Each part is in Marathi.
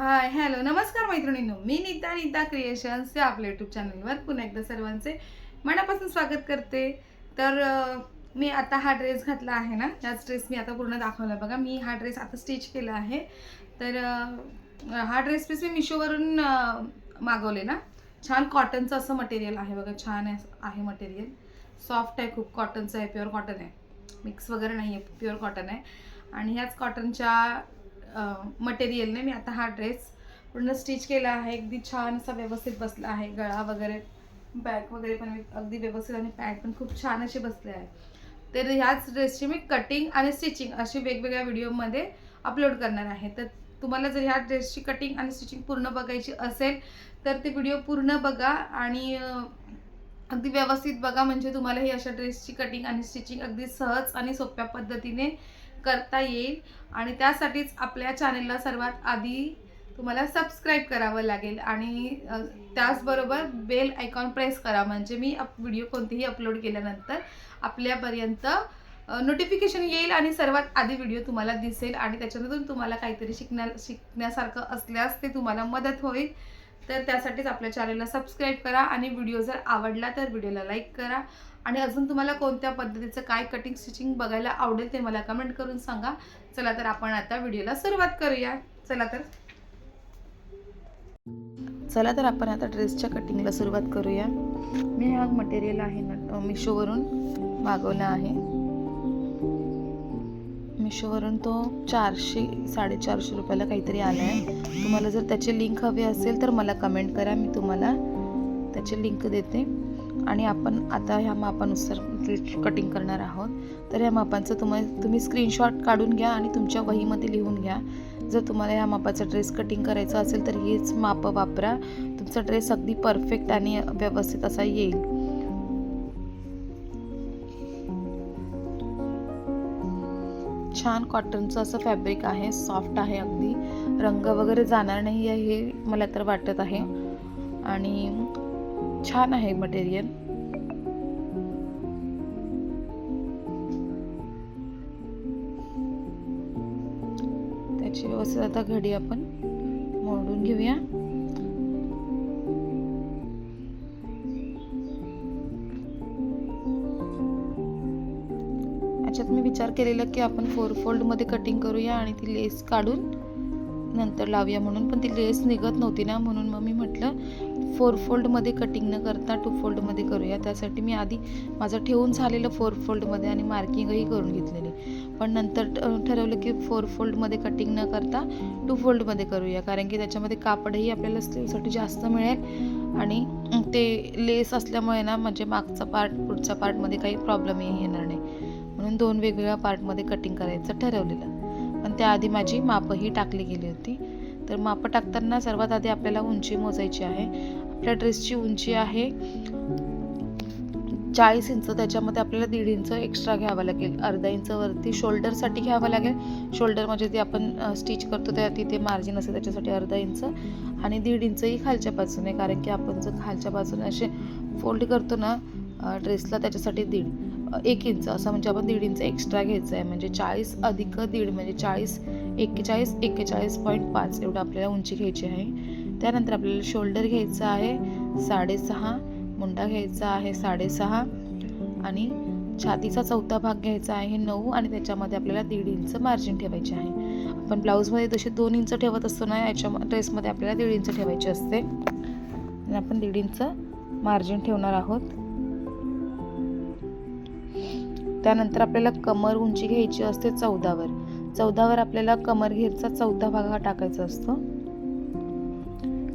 हाय हॅलो नमस्कार मैत्रिणींनो. मी नीता नीता क्रिएशन्स या आपल्या यूट्यूब चॅनलवर पुन्हा एकदा सर्वांचे मनापासून स्वागत करते. तर मी आता हा ड्रेस घातला आहे ना? याच ड्रेस मी आता पूर्ण दाखवला बघा मी हा ड्रेस आता स्टिच केला आहे. तर हा ड्रेस पीस मी मिशोवरून मागवलेला छान कॉटनचं असं मटेरियल आहे बघा छान आहे मटेरियल सॉफ्ट आहे खूप कॉटनचं आहे प्युअर कॉटन आहे. मिक्स वगैरे नाही आहे प्युअर कॉटन आहे. आणि ह्याच कॉटनच्या मटेरियलने मी आता हा ड्रेस पूर्ण स्टिच केला आहे. अगदी छान असा व्यवस्थित बसला आहे. गळा वगैरे बॅक वगैरे पण अगदी व्यवस्थित आणि पॅन्ट पण खूप छान असे बसले आहे. तर ह्याच ड्रेसची मी कटिंग आणि स्टिचिंग अशी वेगवेगळ्या व्हिडिओमध्ये अपलोड करणार आहे. तर तुम्हाला जर ह्या ड्रेसची कटिंग आणि स्टिचिंग पूर्ण बघायची असेल तर ते व्हिडिओ पूर्ण बघा आणि अगदी व्यवस्थित बघा. म्हणजे तुम्हाला ही अशा ड्रेसची कटिंग आणि स्टिचिंग अगदी सहज आणि सोप्या पद्धतीने करता येईल. आणि त्यासाठीच आपल्या चॅनेलला सर्वात आधी तुम्हाला सबस्क्राईब करावं लागेल. आणि त्याचबरोबर बेल आयकॉन प्रेस करा. म्हणजे मी अप व्हिडिओ कोणतेही अपलोड केल्यानंतर आपल्यापर्यंत नोटिफिकेशन येईल आणि सर्वात आधी व्हिडिओ तुम्हाला दिसेल. आणि त्याच्यामधून तुम्हाला काहीतरी शिकण्या शिकण्यासारखं असल्यास ते तुम्हाला मदत होईल. तर त्यासाठीच आपल्या चॅनलला सबस्क्राईब करा. आणि व्हिडिओ जर आवडला तर व्हिडिओला लाईक करा. आणि अजून तुम्हाला कोणत्या पद्धतीचं काय कटिंग स्टिचिंग बघायला आवडेल ते मला कमेंट करून सांगा. चला तर आपण आता व्हिडिओला सुरुवात करूया. चला तर. चला तर आपण आता ड्रेसच्या कटिंगला सुरुवात करूया. मी हा मटेरियल आहे ना मिशोवरून मागवला आहे. मिशोवरून तो चारशे साडेचारशे रुपयाला काहीतरी आला आहे तुम्हाला जर त्याची लिंक हवी असेल तर मला कमेंट करा मी तुम्हाला त्याची लिंक देते. आणि आपण आता ह्या मापानुसार कटिंग करणार आहोत. तर ह्या मापांचं तुम्हाला तुम्ही स्क्रीनशॉट काढून घ्या आणि तुमच्या वहीमध्ये लिहून घ्या. जर तुम्हाला ह्या मापाचा ड्रेस कटिंग करायचा असेल तर हीच मापं वापरा. तुमचा ड्रेस अगदी परफेक्ट आणि व्यवस्थित असा येईल. छान कॉटनचं असं फॅब्रिक आहे सॉफ्ट आहे अगदी. रंग वगैरे जाणार नाही आहे हे मला तर वाटत आहे. आणि छान आहे मटेरियल त्याची व्यवस्थित आता घडी आपण मोडून घेऊया. याच्यात मी विचार केलेला की आपण फोर फोल्डमध्ये कटिंग करूया आणि ती लेस काढून नंतर लावूया म्हणून. पण ती लेस निघत नव्हती ना म्हणून मग मी फोर फोल्डमध्ये कटिंग न करता टू फोल्डमध्ये करूया. त्यासाठी मी आधी माझं ठेवून झालेलं फोर फोल्डमध्ये आणि मार्किंगही करून घेतलेली. पण नंतर ठरवलं की फोर फोल्डमध्ये कटिंग न करता टू फोल्डमध्ये करूया. कारण की त्याच्यामध्ये कापडही आपल्याला स्लीवसाठी जास्त मिळेल आणि ते लेस असल्यामुळे ना म्हणजे मागचा पार्ट पुढच्या पार्टमध्ये काही प्रॉब्लेमही येणार नाही. म्हणून दोन वेगवेगळ्या पार्टमध्ये कटिंग करायचं ठरवलेलं. पण त्याआधी माझी मापही टाकली गेली होती. तर मापं टाकताना सर्वात आधी आपल्याला उंची मोजायची आहे. आपल्या ड्रेसची उंची आहे. चाळीस इंच त्याच्यामध्ये आपल्याला दीड इंच एक्स्ट्रा घ्यावं लागेल. अर्धा इंच वरती शोल्डरसाठी घ्यावं लागेल. शोल्डर म्हणजे ती आपण स्टिच करतो त्या तिथे मार्जिन असेल त्याच्यासाठी अर्धा इंच. आणि दीड इंचही खालच्या बाजूने कारण की आपण जर खालच्या बाजूने असे फोल्ड करतो ना ड्रेसला त्याच्यासाठी दीड एक इंच. असं म्हणजे आपण दीड इंच एक्स्ट्रा घ्यायचं आहे म्हणजे चाळीस अधिक दीड म्हणजे चाळीस एक्केचाळीस एक्केचाळीस पॉईंट पाच एवढं आपल्याला उंची घ्यायची आहे. त्यानंतर आपल्याला शोल्डर घ्यायचं आहे साडेसहा मुंडा घ्यायचा आहे साडेसहा. आणि छातीचा चौथा भाग घ्यायचा आहे नऊ. आणि त्याच्यामध्ये आपल्याला दीड इंच मार्जिन ठेवायचे आहे. आपण ब्लाऊजमध्ये जसे दोन इंच ठेवत असतो ना याच्या ड्रेसमध्ये आपल्याला दीड इंच ठेवायचे असते. आणि आपण दीड इंच मार्जिन ठेवणार आहोत. त्यानंतर आपल्याला कमर उंची घ्यायची असते चौदावर. चौदावर आपल्याला कमर घेरचा चौथा भाग हा टाकायचा असतो.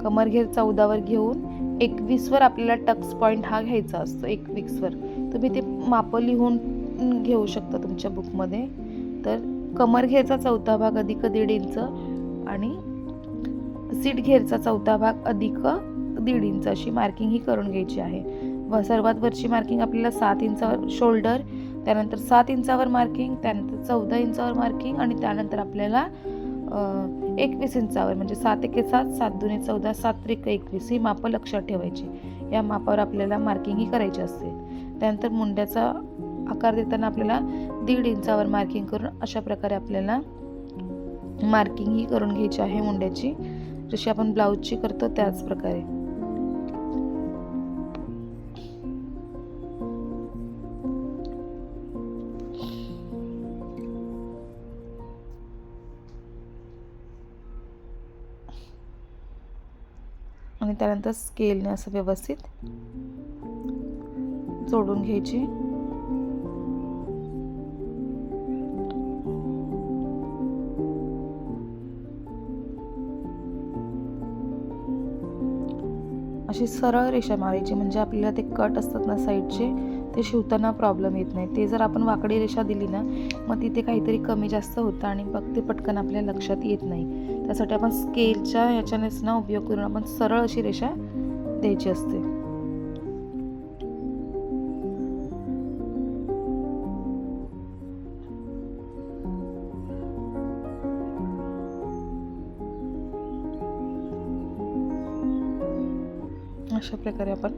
कमरघेर चौदावर घेऊन एकवीसवर आपल्याला टक्स पॉईंट हा घ्यायचा असतो एकवीसवर. तुम्ही ते मापं लिहून घेऊ शकता तुमच्या बुकमध्ये. तर कमरघेरचा चौथा भाग अधिक दीड इंच आणि सीट घेरचा चौथा भाग अधिक दीड इंच अशी मार्किंग ही करून घ्यायची आहे. व सर्वात वरची मार्किंग आपल्याला सात इंचावर शोल्डर त्यानंतर सात इंचावर मार्किंग त्यानंतर चौदा इंचावर मार्किंग आणि त्यानंतर आपल्याला एकवीस इंचावर म्हणजे सात एके सात सात दुने चौदा सात त्रिक एकवीस ही मापं लक्षात ठेवायची. या मापावर आपल्याला मार्किंगही करायची असते. त्यानंतर मुंड्याचा आकार देताना आपल्याला दीड इंचावर मार्किंग करून अशा प्रकारे आपल्याला मार्किंग ही करून घ्यायची आहे मुंड्याची. जशी आपण ब्लाऊजची करतो त्याच प्रकारे. आणि त्यानंतर स्केलने असं व्यवस्थित जोडून घ्यायची. अशी सरळ रेषा मारायची म्हणजे आपल्याला ते कट असतात ना साईडचे ते शिवताना प्रॉब्लेम येत नाही. ते जर आपण वाकडी रेषा दिली ना मग तिथे काहीतरी कमी जास्त होतं आणि मग ते पटकन आपल्या लक्षात येत नाही. त्यासाठी आपण स्केलच्या याच्यानेच ना उपयोग करून आपण सरळ अशी रेषा द्यायची असते. अशा प्रकारे आपण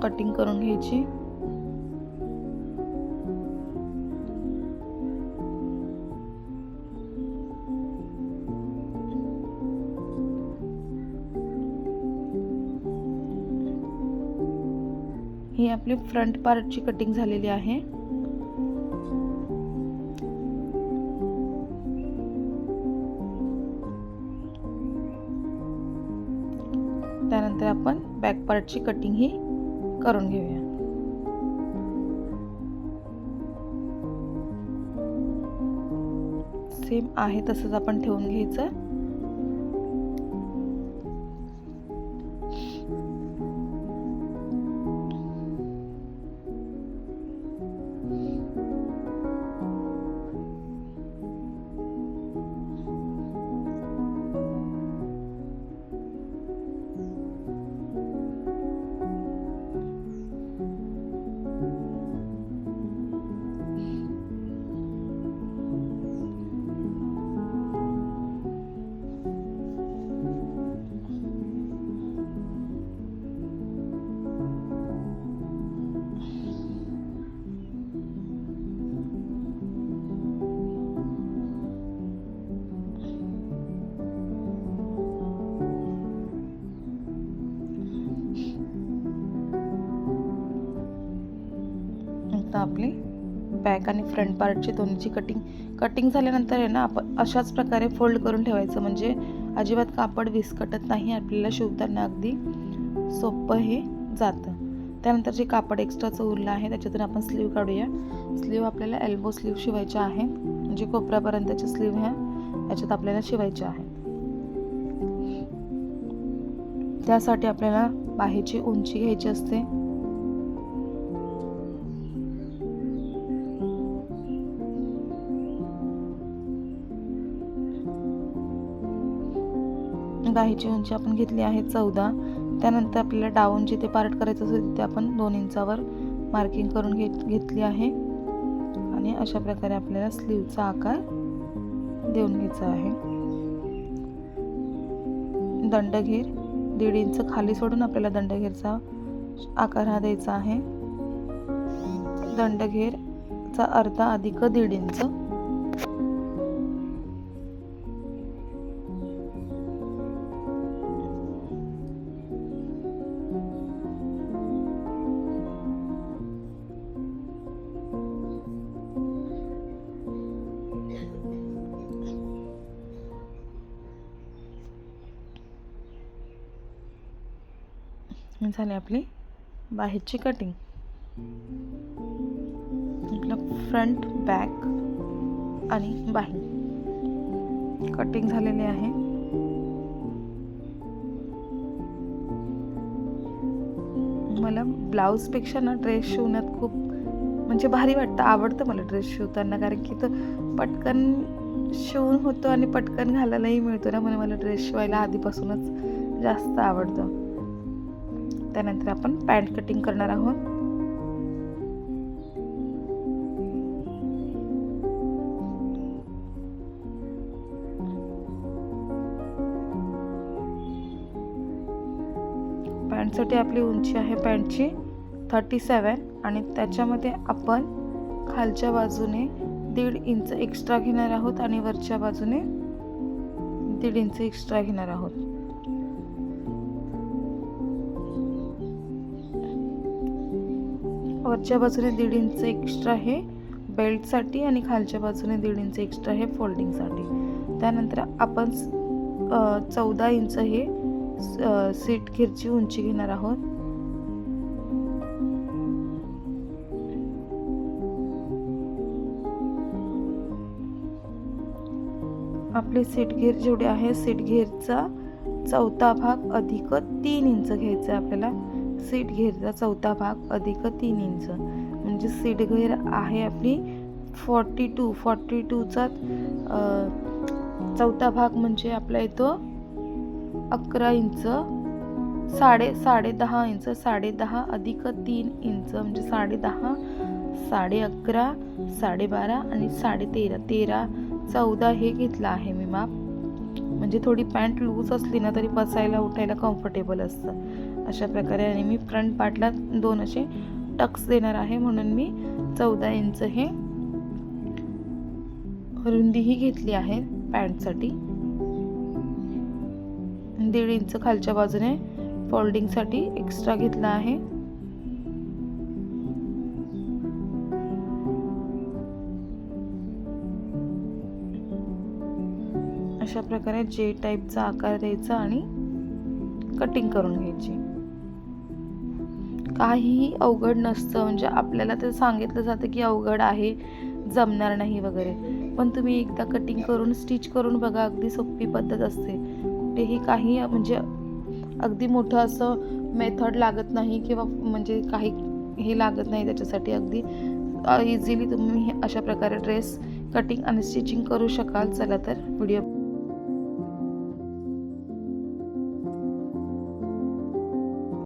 कटिंग करून घ्यायची. ही आपली फ्रंट पार्टची कटिंग झालेली आहे. त्यानंतर आपण बॅक पार्टची कटिंग ही करून घेऊया. सेम आहे तसंच आपण ठेवून घ्यायचं. आपली बॅक आणि फ्रंट पार्टची दोन्हीची कटिंग कटिंग झाल्यानंतर आहे ना आपण अशाच प्रकारे फोल्ड करून ठेवायचं. म्हणजे अजिबात कापड विस्कटत नाही आपल्याला शिवताना अगदी सोपं हे जातं. त्यानंतर जे कापड एक्स्ट्राचं उरलं आहे त्याच्यातून आपण स्लीव काढूया. स्लीव आपल्याला एल्बो स्लीव शिवायच्या आहेत म्हणजे कोपऱ्यापर्यंतच्या स्लीव ह्या याच्यात आपल्याला शिवायच्या आहेत त्यासाठी आपल्याला बाहेरची उंची घ्यायची असते. गाईची उंची आपण घेतली आहे चौदा. त्यानंतर आपल्याला डाऊन जिथे पार्ट करायचं असेल तिथे आपण दोन इंचावर मार्किंग करून घेत घेतली आहे. आणि अशा प्रकारे आपल्याला स्लीवचा आकार देऊन घ्यायचा आहे. दंडघेर दीड इंच खाली सोडून आपल्याला दंडघेरचा आकार हा द्यायचा आहे. दंडघेरचा अर्धा अधिक दीड इंच. झाली आपली. बाहेरची कटिंग आपलं फ्रंट बॅक आणि बाही कटिंग झालेली आहे. मला ब्लाऊजपेक्षा ना ड्रेस शिवण्यात खूप म्हणजे भारी वाटतं आवडतं मला ड्रेस शिवताना. कारण की तो पटकन शिवून होतो आणि पटकन घालायलाही मिळतो ना. म्हणून मला ड्रेस शिवायला आधीपासूनच जास्त आवडतं. त्यानंतर आपण पॅन्ट कटिंग करणार आहोत. पॅन्टसाठी आपली उंची आहे पॅन्टची थर्टी सेवन आणि त्याच्यामध्ये आपण खालच्या बाजूने दीड इंच एक्स्ट्रा घेणार आहोत आणि वरच्या बाजूने दीड इंच एक्स्ट्रा घेणार आहोत. वरच्या बाजूने दीड इंच एक्स्ट्रा हे बेल्टसाठी आणि खालच्या बाजूने दीड इंच एक्स्ट्रा हे फोल्डिंगसाठी त्यानंतर आपण चौदा इंच हे सीट खिरची उंची घेणार आहोत. आपली सीट घेर जेवढे आहे सीट घेरचा चौथा भाग अधिक तीन इंच घ्यायचा आहे आपल्याला. सीट घेरचा चौथा भाग अधिक तीन इंच. म्हणजे सीट घेर आहे आपली फॉर्टी टू फॉर्टी टूचा चौथा भाग म्हणजे आपला येतो अकरा इंच. साडे साडे दहा इंच. साडे दहा अधिक तीन इंच. म्हणजे साडे दहा साडे अकरा साडेबारा आणि साडे तेरा. तेरा चौदा हे घेतलं आहे मी माप. म्हणजे थोडी पॅन्ट लूज असली ना तरी बसायला उठायला कम्फर्टेबल असतं. अशा प्रकारे आणि मी फ्रंट पार्टला दोन असे टक्स देणार आहे म्हणून मी चौदा इंच हे रुंदीही घेतली आहे पॅन्टसाठी दीड इंच खालच्या बाजूने फोल्डिंगसाठी एक्स्ट्रा घेतला आहे. अशा प्रकारे जे टाईपचा आकार द्यायचा आणि कटिंग करून घ्यायची. काहीही अवघड नसतं. म्हणजे आपल्याला ते सांगितलं जातं की अवघड आहे जमणार नाही वगैरे. पण तुम्ही एकदा कटिंग करून स्टिच करून बघा अगदी सोपी पद्धत असते. कुठेही काही म्हणजे अगदी मोठं असं मेथड लागत नाही किंवा म्हणजे काही हे लागत नाही त्याच्यासाठी अगदी इझिली तुम्ही अशा प्रकारे ड्रेस कटिंग आणि स्टिचिंग करू शकाल. चला तर व्हिडिओ